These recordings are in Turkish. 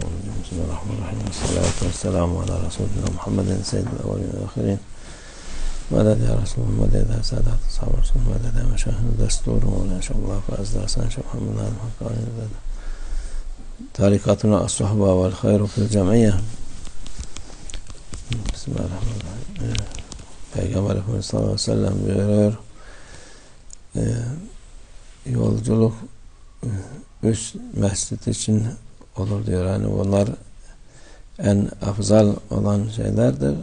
Bismillahirrahmanirrahim. Salatu vesselamu ala Resulina Muhammedin seyyidil evvelin ve ahirin. Madad ya Resulüm, madad ya sadat ashab Resulüm, madad ya meşahını desturum olan inşallah ve azdarsan şefhan bin hakkani dedi. Tarikatuna as-sohba vel hayru fil cemiyye. Bismillahirrahmanirrahim. Peygamber Efendimiz sallallahu aleyhi ve sellem buyuruyor. Yolculuk üç mescit için olur diyor. Yani bunlar en afzal olan şeylerdir.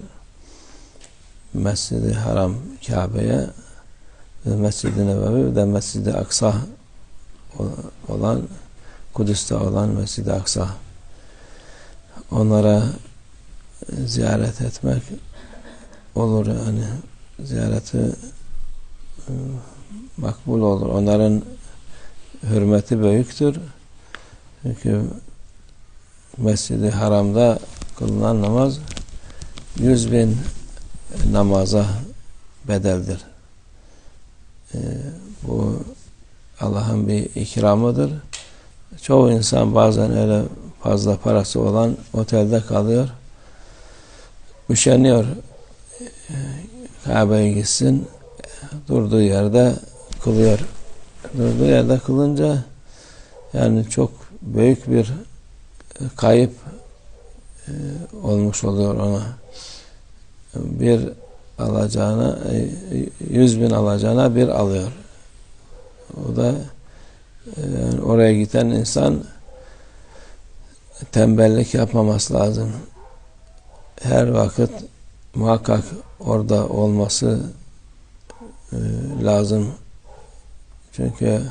Mescid-i Haram Kabe'ye Mescid-i Nebevi ve Mescid-i Aksa olan Kudüs'te olan Mescid-i Aksa onlara ziyaret etmek olur yani ziyareti e, makbul olur. Onların hürmeti büyüktür. Çünkü Mescid-i Haram'da kılınan namaz yüz bin namaza bedeldir. Ee, bu Allah'ın bir ikramıdır. Çoğu insan bazen öyle fazla parası olan otelde kalıyor. Üşeniyor. Kabe'ye gitsin. Durduğu yerde kılıyor. Durduğu yerde kılınca yani çok büyük bir kayıp e, olmuş oluyor ona. Bir alacağına e, yüz bin alacağına bir alıyor. O da yani oraya giden insan tembellik yapmaması lazım. Her vakit muhakkak orada olması e, lazım. Çünkü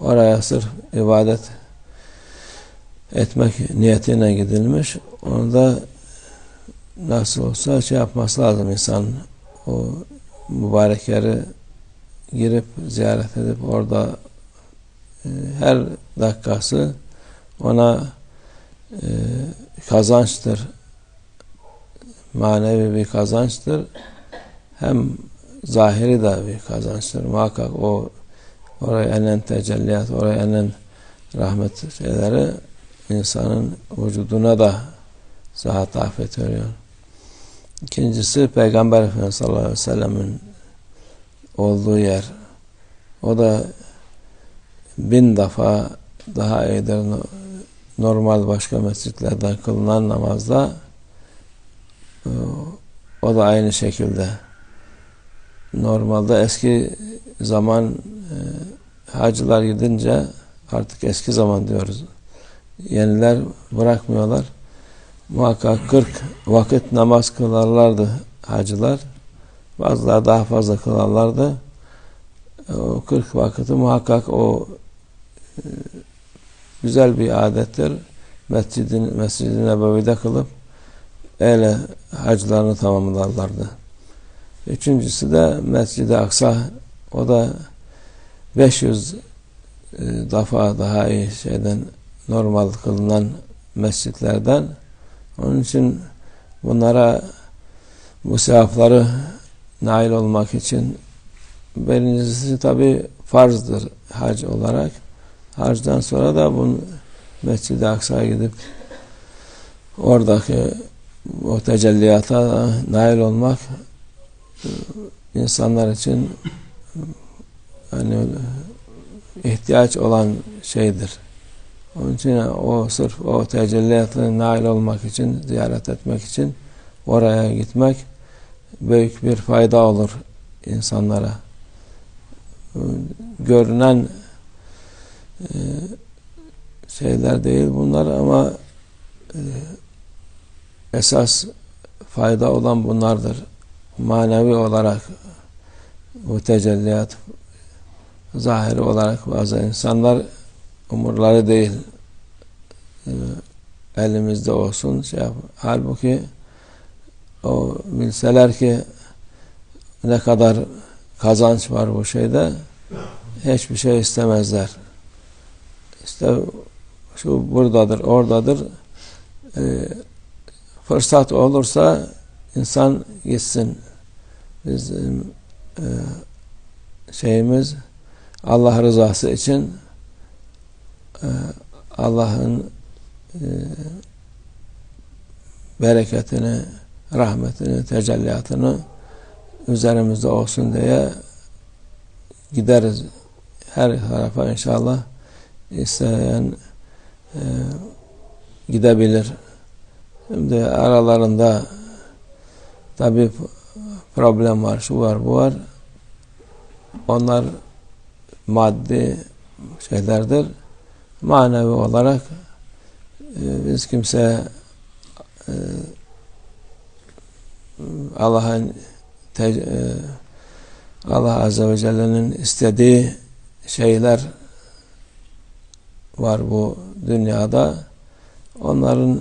oraya sırf ibadet etmek niyetine gidilmiş. Onu da nasıl olsa şey yapması lazım insan. O mübarek yeri girip ziyaret edip orada e, her dakikası ona e, kazançtır. Manevi bir kazançtır. Hem zahiri de bir kazançtır. Muhakkak o oraya enen tecelliyat, oraya enen rahmet şeyleri insanın vücuduna da sıhhat afet veriyor. İkincisi Peygamber Efendimiz sallallahu aleyhi ve sellem'in olduğu yer. O da bin defa daha iyidir. Normal başka mescitlerden kılınan namazda o da aynı şekilde. Normalde eski zaman e, hacılar gidince artık eski zaman diyoruz. Yeniler bırakmıyorlar. Muhakkak 40 vakit namaz kılarlardı hacılar. Bazıları daha fazla kılarlardı. O 40 vakiti muhakkak o e, güzel bir adettir. Mescidin, Mescid-i Nebevi'de kılıp öyle haclarını tamamlarlardı. Üçüncüsü de Mescid-i Aksa o da 500 e, defa daha iyi şeyden normal kılınan mescitlerden onun için bunlara bu sevapları nail olmak için birincisi tabi farzdır hac olarak. Hacdan sonra da bu Mescid-i Aksa'ya gidip oradaki o tecelliyata nail olmak insanlar için yani ihtiyaç olan şeydir. Onun için o sırf o tecelliyata nail olmak için, ziyaret etmek için oraya gitmek büyük bir fayda olur insanlara. Görünen e, şeyler değil bunlar ama e, esas fayda olan bunlardır. Manevi olarak bu tecelliyat zahiri olarak bazı insanlar umurları değil e, elimizde olsun şey yap. halbuki o bilseler ki ne kadar kazanç var bu şeyde hiçbir şey istemezler. İşte şu buradadır, oradadır. E, fırsat olursa insan gitsin. Bizim e, şeyimiz Allah rızası için Allah'ın e, bereketini, rahmetini, tecelliyatını üzerimizde olsun diye gideriz her tarafa inşallah isteyen e, gidebilir. Şimdi aralarında tabi problem var, şu var, bu var. Onlar maddi şeylerdir. Manevi olarak e, biz kimse e, Allah'ın e, Allah Azze ve Celle'nin istediği şeyler var bu dünyada. Onların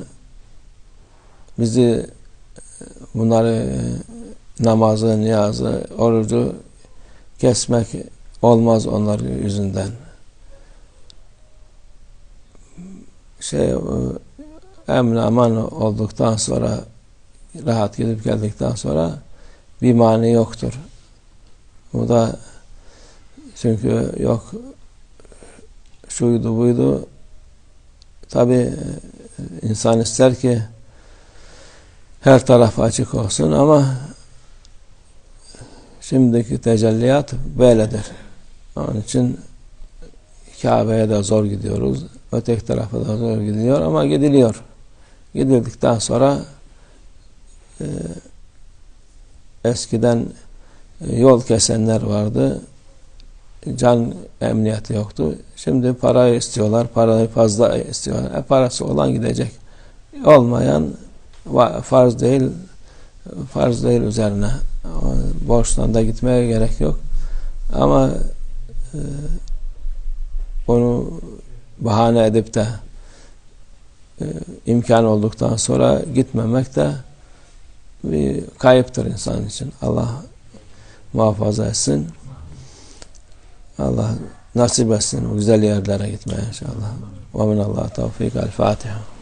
bizi bunları e, namazı, niyazı, orucu kesmek olmaz onlar yüzünden. Şey e, emin aman olduktan sonra rahat gidip geldikten sonra bir mani yoktur. Bu da çünkü yok şuydu buydu tabi insan ister ki her taraf açık olsun ama şimdiki tecelliyat böyledir. Onun için Kabe'ye de zor gidiyoruz. Öteki tarafa da zor gidiyor ama gidiliyor. Gidildikten sonra e, eskiden yol kesenler vardı. Can emniyeti yoktu. Şimdi parayı istiyorlar. Parayı fazla istiyorlar. E, parası olan gidecek. Olmayan farz değil farz değil üzerine. Borçtan da gitmeye gerek yok. Ama e, onu bahane edip de e, imkan olduktan sonra gitmemek de bir kayıptır insan için. Allah muhafaza etsin. Allah nasip etsin o güzel yerlere gitmeye inşallah. Ve minallah tevfik. El Fatiha.